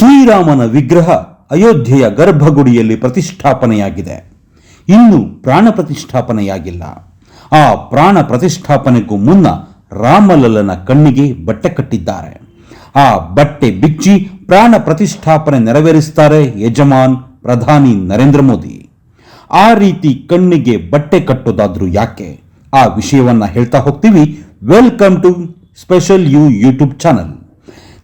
ಶ್ರೀರಾಮನ ವಿಗ್ರಹ ಅಯೋಧ್ಯೆಯ ಗರ್ಭಗುಡಿಯಲ್ಲಿ ಪ್ರತಿಷ್ಠಾಪನೆಯಾಗಿದೆ. ಇನ್ನು ಪ್ರಾಣ ಪ್ರತಿಷ್ಠಾಪನೆಯಾಗಿಲ್ಲ. ಆ ಪ್ರಾಣ ಪ್ರತಿಷ್ಠಾಪನೆಗೂ ಮುನ್ನ ರಾಮಲಲ್ಲನ ಕಣ್ಣಿಗೆ ಬಟ್ಟೆ ಕಟ್ಟಿದ್ದಾರೆ. ಆ ಬಟ್ಟೆ ಬಿಚ್ಚಿ ಪ್ರಾಣ ಪ್ರತಿಷ್ಠಾಪನೆ ನೆರವೇರಿಸ್ತಾರೆ ಯಜಮಾನ್ ಪ್ರಧಾನಿ ನರೇಂದ್ರ ಮೋದಿ. ಆ ರೀತಿ ಕಣ್ಣಿಗೆ ಬಟ್ಟೆ ಕಟ್ಟೋದಾದ್ರೂ ಯಾಕೆ? ಆ ವಿಷಯವನ್ನ ಹೇಳ್ತಾ ಹೋಗ್ತೀವಿ. Welcome to special U YouTube channel.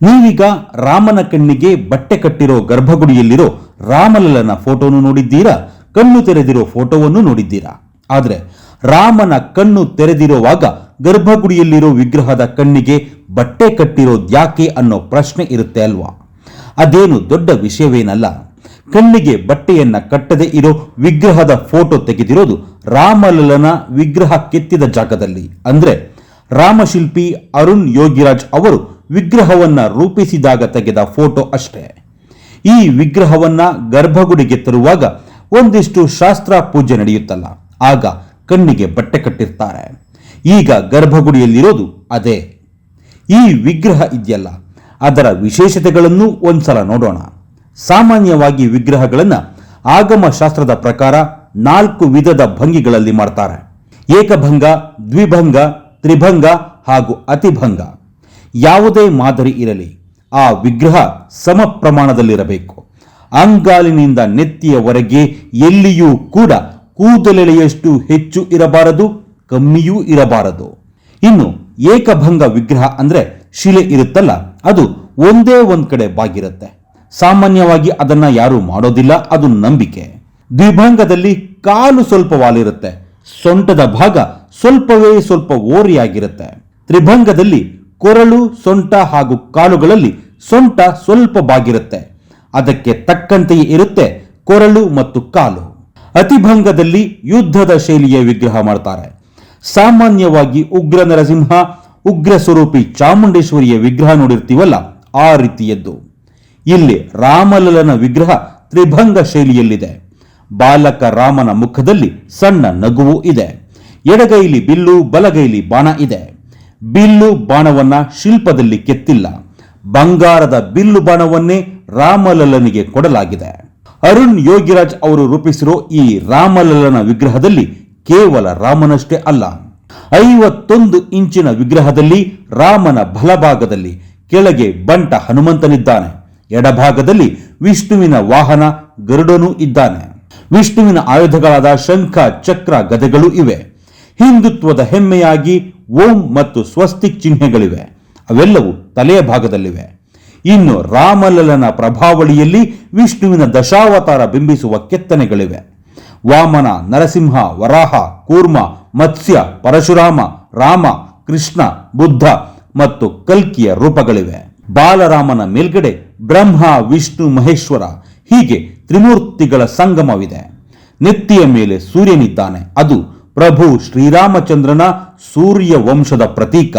ನೀವೀಗ ರಾಮನ ಕಣ್ಣಿಗೆ ಬಟ್ಟೆ ಕಟ್ಟಿರೋ ಗರ್ಭಗುಡಿಯಲ್ಲಿರೋ ರಾಮಲಲ್ಲನ ಫೋಟೋನು ನೋಡಿದ್ದೀರಾ? ಕಣ್ಣು ತೆರೆದಿರೋ ಫೋಟೋವನ್ನು ನೋಡಿದ್ದೀರಾ? ಆದರೆ ರಾಮನ ಕಣ್ಣು ತೆರೆದಿರುವಾಗ ಗರ್ಭಗುಡಿಯಲ್ಲಿರೋ ವಿಗ್ರಹದ ಕಣ್ಣಿಗೆ ಬಟ್ಟೆ ಕಟ್ಟಿರೋದ್ಯಾಕೆ ಅನ್ನೋ ಪ್ರಶ್ನೆ ಇರುತ್ತೆ ಅಲ್ವಾ? ಅದೇನು ದೊಡ್ಡ ವಿಷಯವೇನಲ್ಲ. ಕಣ್ಣಿಗೆ ಬಟ್ಟೆಯನ್ನ ಕಟ್ಟದೇ ಇರೋ ವಿಗ್ರಹದ ಫೋಟೋ ತೆಗೆದಿರೋದು ರಾಮಲಲ್ಲನ ವಿಗ್ರಹ ಕೆತ್ತಿದ ಜಾಗದಲ್ಲಿ. ಅಂದ್ರೆ ರಾಮಶಿಲ್ಪಿ ಅರುಣ್ ಯೋಗಿರಾಜ್ ಅವರು ವಿಗ್ರಹವನ್ನ ರೂಪಿಸಿದಾಗ ತೆಗೆದ ಫೋಟೋ ಅಷ್ಟೇ. ಈ ವಿಗ್ರಹವನ್ನ ಗರ್ಭಗುಡಿಗೆ ತರುವಾಗ ಒಂದಿಷ್ಟು ಶಾಸ್ತ್ರ ಪೂಜೆ ನಡೆಯುತ್ತಲ್ಲ, ಆಗ ಕಣ್ಣಿಗೆ ಬಟ್ಟೆ ಕಟ್ಟಿರ್ತಾರೆ. ಈಗ ಗರ್ಭಗುಡಿಯಲ್ಲಿರೋದು ಅದೇ. ಈ ವಿಗ್ರಹ ಇದೆಯಲ್ಲ, ಅದರ ವಿಶೇಷತೆಗಳನ್ನು ಒಂದ್ಸಲ ನೋಡೋಣ. ಸಾಮಾನ್ಯವಾಗಿ ವಿಗ್ರಹಗಳನ್ನು ಆಗಮ ಶಾಸ್ತ್ರದ ಪ್ರಕಾರ ನಾಲ್ಕು ವಿಧದ ಭಂಗಿಗಳಲ್ಲಿ ಮಾಡ್ತಾರೆ. ಏಕಭಂಗ, ದ್ವಿಭಂಗ, ತ್ರಿಭಂಗ ಹಾಗೂ ಅತಿಭಂಗ. ಯಾವುದೇ ಮಾದರಿ ಇರಲಿ, ಆ ವಿಗ್ರಹ ಸಮ ಪ್ರಮಾಣದಲ್ಲಿರಬೇಕು ಅಂಗಾಲಿನಿಂದ ನೆತ್ತಿಯವರೆಗೆ ಎಲ್ಲಿಯೂ ಕೂಡ ಕೂದಲೆಳೆಯಷ್ಟು ಹೆಚ್ಚು ಇರಬಾರದು, ಕಮ್ಮಿಯೂ ಇರಬಾರದು. ಇನ್ನು ಏಕಭಂಗ ವಿಗ್ರಹ ಅಂದರೆ ಶಿಲೆ ಇರುತ್ತಲ್ಲ, ಅದು ಒಂದೇ ಒಂದು ಕಡೆ ಬಾಗಿರುತ್ತೆ. ಸಾಮಾನ್ಯವಾಗಿ ಅದನ್ನ ಯಾರು ಮಾಡೋದಿಲ್ಲ, ಅದು ನಂಬಿಕೆ. ದ್ವಿಭಂಗದಲ್ಲಿ ಕಾಲು ಸ್ವಲ್ಪ ವಾಲಿರುತ್ತೆ, ಸೊಂಟದ ಭಾಗ ಸ್ವಲ್ಪವೇ ಸ್ವಲ್ಪ ಓರಿಯಾಗಿರುತ್ತೆ. ತ್ರಿಭಂಗದಲ್ಲಿ ಕೊರಳು, ಸೊಂಟ ಹಾಗೂ ಕಾಲುಗಳಲ್ಲಿ ಸೊಂಟ ಸ್ವಲ್ಪ ಬಾಗಿರುತ್ತೆ. ಅದಕ್ಕೆ ತಕ್ಕಂತೆಯೇ ಇರುತ್ತೆ ಕೊರಳು ಮತ್ತು ಕಾಲು. ಅತಿಭಂಗದಲ್ಲಿ ಯುದ್ಧದ ಶೈಲಿಯ ವಿಗ್ರಹ ಮಾಡ್ತಾರೆ. ಸಾಮಾನ್ಯವಾಗಿ ಉಗ್ರ ನರಸಿಂಹ, ಉಗ್ರ ಸ್ವರೂಪಿ ಚಾಮುಂಡೇಶ್ವರಿಯ ವಿಗ್ರಹ ನೋಡಿರ್ತೀವಲ್ಲ, ಆ ರೀತಿಯದ್ದು. ಇಲ್ಲಿ ರಾಮಲಲನ ವಿಗ್ರಹ ತ್ರಿಭಂಗ ಶೈಲಿಯಲ್ಲಿದೆ. ಬಾಲಕ ರಾಮನ ಮುಖದಲ್ಲಿ ಸಣ್ಣ ನಗುವು ಇದೆ. ಎಡಗೈಲಿ ಬಿಲ್ಲು, ಬಲಗೈಲಿ ಬಾಣ ಇದೆ. ಬಿಲ್ಲು ಬಾಣವನ್ನ ಶಿಲ್ಪದಲ್ಲಿ ಕೆತ್ತಿಲ್ಲ. ಬಂಗಾರದ ಬಿಲ್ಲು ಬಾಣವನ್ನೇ ರಾಮಲಲ್ಲನಿಗೆ ಕೊಡಲಾಗಿದೆ. ಅರುಣ್ ಯೋಗಿರಾಜ್ ಅವರು ರೂಪಿಸಿರೋ ಈ ರಾಮಲಲ್ಲನ ವಿಗ್ರಹದಲ್ಲಿ ಕೇವಲ ರಾಮನಷ್ಟೇ ಅಲ್ಲ, ಐವತ್ತೊಂದು ಇಂಚಿನ ವಿಗ್ರಹದಲ್ಲಿ ರಾಮನ ಬಲಭಾಗದಲ್ಲಿ ಕೆಳಗೆ ಬಂಟ ಹನುಮಂತನಿದ್ದಾನೆ. ಎಡಭಾಗದಲ್ಲಿ ವಿಷ್ಣುವಿನ ವಾಹನ ಗರುಡನೂ ಇದ್ದಾನೆ. ವಿಷ್ಣುವಿನ ಆಯುಧಗಳಾದ ಶಂಖ, ಚಕ್ರ, ಗದೆಗಳು ಇವೆ. ಹಿಂದುತ್ವದ ಹೆಮ್ಮೆಯಾಗಿ ಓಂ ಮತ್ತು ಸ್ವಸ್ತಿಕ್ ಚಿಹ್ನೆಗಳಿವೆ. ಅವೆಲ್ಲವೂ ತಲೆಯ ಭಾಗದಲ್ಲಿವೆ. ಇನ್ನು ರಾಮಲಲನ ಪ್ರಭಾವಳಿಯಲ್ಲಿ ವಿಷ್ಣುವಿನ ದಶಾವತಾರ ಬಿಂಬಿಸುವ ಕೆತ್ತನೆಗಳಿವೆ. ವಾಮನ, ನರಸಿಂಹ, ವರಾಹ, ಕೂರ್ಮ, ಮತ್ಸ್ಯ, ಪರಶುರಾಮ, ರಾಮ, ಕೃಷ್ಣ, ಬುದ್ಧ ಮತ್ತು ಕಲ್ಕಿಯ ರೂಪಗಳಿವೆ. ಬಾಲರಾಮನ ಮೇಲ್ಗಡೆ ಬ್ರಹ್ಮ, ವಿಷ್ಣು, ಮಹೇಶ್ವರ ಹೀಗೆ ತ್ರಿಮೂರ್ತಿಗಳ ಸಂಗಮವಿದೆ. ನೆತ್ತಿಯ ಮೇಲೆ ಸೂರ್ಯನಿದ್ದಾನೆ. ಅದು ಪ್ರಭು ಶ್ರೀರಾಮಚಂದ್ರನ ಸೂರ್ಯ ವಂಶದ ಪ್ರತೀಕ.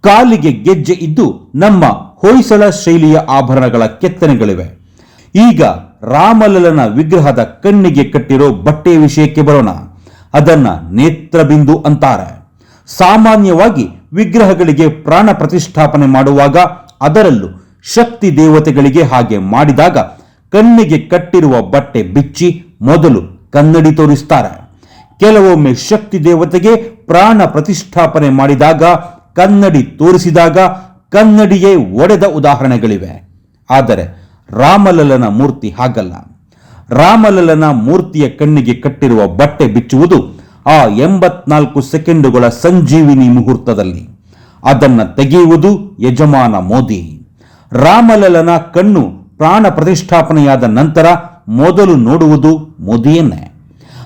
ಕಾಲಿಗೆ ಗೆಜ್ಜೆ ಇದ್ದು ನಮ್ಮ ಹೊಯ್ಸಳ ಶೈಲಿಯ ಆಭರಣಗಳ ಕೆತ್ತನೆಗಳಿವೆ. ಈಗ ರಾಮಲಲನ ವಿಗ್ರಹದ ಕಣ್ಣಿಗೆ ಕಟ್ಟಿರೋ ಬಟ್ಟೆ ವಿಷಯಕ್ಕೆ ಬರೋಣ. ಅದನ್ನ ನೇತ್ರಬಿಂದು ಅಂತಾರೆ. ಸಾಮಾನ್ಯವಾಗಿ ವಿಗ್ರಹಗಳಿಗೆ ಪ್ರಾಣ ಪ್ರತಿಷ್ಠಾಪನೆ ಮಾಡುವಾಗ ಅದರಲ್ಲೂ ಶಕ್ತಿ ದೇವತೆಗಳಿಗೆ ಹಾಗೆ ಮಾಡಿದಾಗ ಕಣ್ಣಿಗೆ ಕಟ್ಟಿರುವ ಬಟ್ಟೆ ಬಿಚ್ಚಿ ಮೊದಲು ಕನ್ನಡಿ ತೋರಿಸ್ತಾರೆ. ಕೆಲವೊಮ್ಮೆ ಶಕ್ತಿ ದೇವತೆಗೆ ಪ್ರಾಣ ಪ್ರತಿಷ್ಠಾಪನೆ ಮಾಡಿದಾಗ, ಕನ್ನಡಿ ತೋರಿಸಿದಾಗ ಕನ್ನಡಿಯೇ ಒಡೆದ ಉದಾಹರಣೆಗಳಿವೆ. ಆದರೆ ರಾಮಲಲನ ಮೂರ್ತಿ ಹಾಗಲ್ಲ. ರಾಮಲಲನ ಮೂರ್ತಿಯ ಕಣ್ಣಿಗೆ ಕಟ್ಟಿರುವ ಬಟ್ಟೆ ಬಿಚ್ಚುವುದು ಆ ಎಂಬತ್ನಾಲ್ಕು ಸೆಕೆಂಡುಗಳ ಸಂಜೀವಿನಿ ಮುಹೂರ್ತದಲ್ಲಿ. ಅದನ್ನು ತೆಗೆಯುವುದು ಯಜಮಾನ ಮೋದಿ. ರಾಮಲಲನ ಕಣ್ಣು ಪ್ರಾಣ ಪ್ರತಿಷ್ಠಾಪನೆಯಾದ ನಂತರ ಮೊದಲು ನೋಡುವುದು ಮೋದಿಯನ್ನೇ.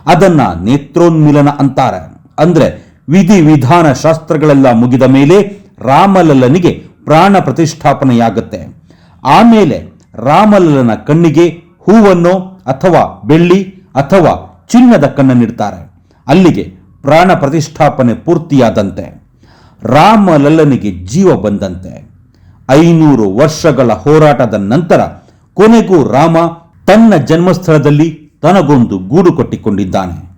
ಅದನ್ನ ನೇತ್ರೋನ್ಮಿಲನ ಅಂತಾರೆ. ಅಂದ್ರೆ ವಿಧಿ ವಿಧಾನ ಶಾಸ್ತ್ರಗಳೆಲ್ಲ ಮುಗಿದ ಮೇಲೆ ರಾಮಲಲ್ಲನಿಗೆ ಪ್ರಾಣ ಪ್ರತಿಷ್ಠಾಪನೆಯಾಗುತ್ತೆ. ಆಮೇಲೆ ರಾಮಲಲ್ಲನ ಕಣ್ಣಿಗೆ ಹೂವನ್ನು ಅಥವಾ ಬೆಳ್ಳಿ ಅಥವಾ ಚಿನ್ನದ ಕಣ್ಣನ್ನಿಡ್ತಾರೆ ಅಲ್ಲಿಗೆ ಪ್ರಾಣ ಪ್ರತಿಷ್ಠಾಪನೆ ಪೂರ್ತಿಯಾದಂತೆ. ರಾಮಲಲ್ಲನಿಗೆ ಜೀವ ಬಂದಂತೆ. ಐನೂರು ವರ್ಷಗಳ ಹೋರಾಟದ ನಂತರ ಕೊನೆಗೂ ರಾಮ ತನ್ನ ಜನ್ಮಸ್ಥಳದಲ್ಲಿ ತನಗೊಂದು ಗೂಡು ಕಟ್ಟಿಕೊಂಡಿದ್ದಾನೆ.